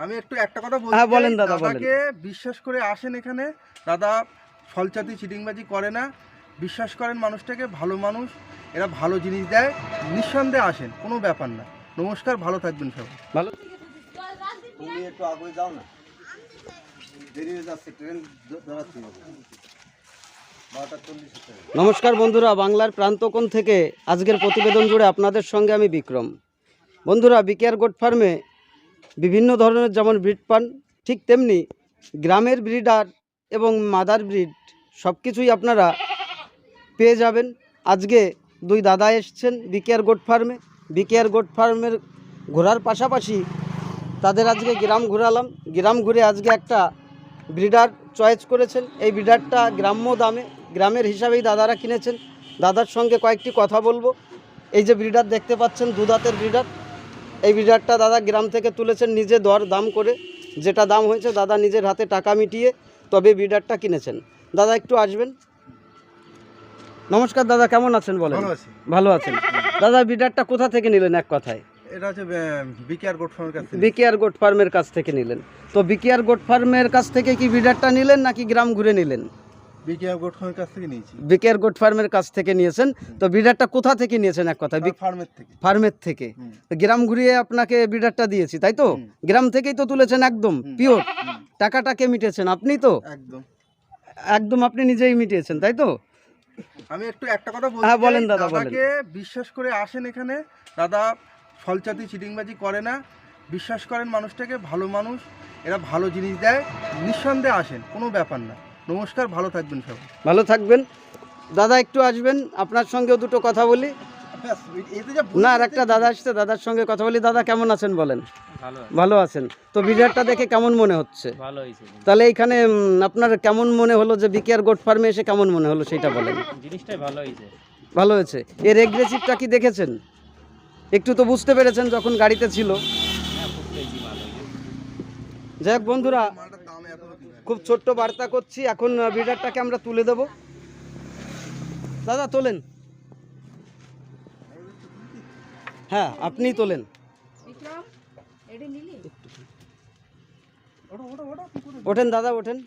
আমি একটু একটা কথা বলছি হ্যাঁ, বলেন দাদা, বলেন। দাদাকে বিশ্বাস করে আসেন এখানে। দাদা ফলচাতি চিটিংবাজি করে না। বিশ্বাস করেন মানুষটাকে ভালো মানুষ এরা ভালো জিনিস দেয় নিঃসন্দেহে আসেন কোনো ব্যাপার না। নমস্কার ভালো থাকবেন সবাই। ভালো তুমি একটু আগে যাও না। হয়ে নমস্কার বন্ধুরা বাংলার প্রান্তকোণ থেকে আজকের প্রতিবেদন জুড়ে আপনাদের সঙ্গে আমি বিক্রম। বন্ধুরা বিকেআর গোট ফার্মে বিভিন্ন ধরনের যেমন ব্রিড পান, ঠিক তেমনি গ্রামের ব্রিডার এবং মাদার ব্রিড সব কিছুই আপনারা পেয়ে যাবেন। আজকে দুই দাদা এসছেন বিকেআর গোট ফার্মে বিকেআর গোট ফার্মের ঘোরার পাশাপাশি তাদের আজকে গ্রাম ঘোরালাম। গ্রাম ঘুরে আজকে একটা ব্রিডার চয়েস করেছেন। এই ব্রিডারটা গ্রাম্য দামে, গ্রামের হিসাবেই দাদারা কিনেছেন। দাদার সঙ্গে কয়েকটি কথা বলব। এই যে ব্রিডার দেখতে পাচ্ছেন, দুদাতের ব্রিডার এই ব্রিডারটা দাদা গ্রাম থেকে তুলেছেন নিজে দর দাম করে। যেটা দাম হয়েছে দাদা নিজের হাতে টাকা মিটিয়ে তবে ব্রিডারটা কিনেছেন। দাদা একটু আসবেন? নমস্কার দাদা কেমন আছেন বলেন? ভালো আছি। ভালো আছেন। দাদা ব্রিডারটা কোথা থেকে নিলেন এক কথায়? এটা হচ্ছে বিকেআর গোট ফার্মের কাছে বিকেআর গোট ফার্মের কাছ থেকে নিলেন। তো বিকেআর গোট ফার্মের কাছ থেকে কি ব্রিডারটা নিলেন নাকি গ্রাম ঘুরে নিলেন? বিকেআর গোট ফার্মের কাছ থেকে নিয়েছি। বিকেআর গোট ফার্মের কাছ থেকে নিয়েছেন। তো ব্রিডারটা কোথা থেকে নিয়েছেন এক কথা? ফার্মের থেকে। ফার্মের থেকে। তো গ্রাম ঘুরিয়ে আপনাকে ব্রিডারটা দিয়েছি তাই তো? গ্রাম থেকেই তো তুলেছেন একদম পিওর। হুম, টাকাটাকে মিটেছেন আপনি তো? একদম। একদম আপনি নিজেই মিটিয়েছেন তাই তো? আমি একটু একটা কথা বলছি হ্যাঁ, বলেন দাদা, বলেন। বিশ্বাস করে আসেন এখানে। দাদা ফলচাতি চিটিংবাজি করে না। বিশ্বাস করেন মানুষটাকে ভালো মানুষ এরা ভালো জিনিস দেয়। নিঃসন্দেহে আসেন কোনো ব্যাপার না। নমস্কার ভালো থাকবেন সবাই। ভালো থাকবেন। দাদা একটু আসবেন আপনার সঙ্গেও দুটো কথা বলি। না আর একটা দাদা আসছে দাদার সঙ্গে কথা বলি। দাদা কেমন আছেন বলেন? ভালো আছেন। তো ব্রিডারটা দেখে কেমন মনে হচ্ছে? তাহলে এইখানে আপনার কেমন মনে হলো যে বিকেআর গোট ফার্মে এসে কেমন মনে হলো সেটা বলেন। জিনিসটাই ভালো হয়েছে। ভালো হয়েছে। এর এগ্রেসিভটা কি দেখেছেন? একটু তো বুঝতে পেরেছেন যখন গাড়িতে ছিল। হ্যাঁ যাই হোক বন্ধুরা খুব ছোট্ট বার্তা করছি এখন ব্রিডারটাকে আমরা তুলে দেব। দাদা তোলেন। হ্যাঁ আপনিই তোলেন? ওঠেন দাদা ওঠেন।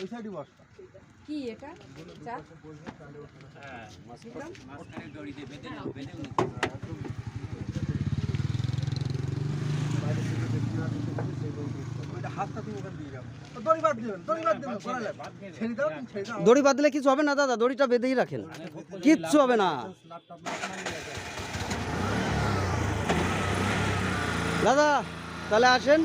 ওই সাইডে বস। কি এটা? দড়ি বাঁধলে কিছু হবে না দাদা দড়িটা বেঁধেই রাখেন। কিচ্ছু হবে না। দাদা তাহলে আসেন।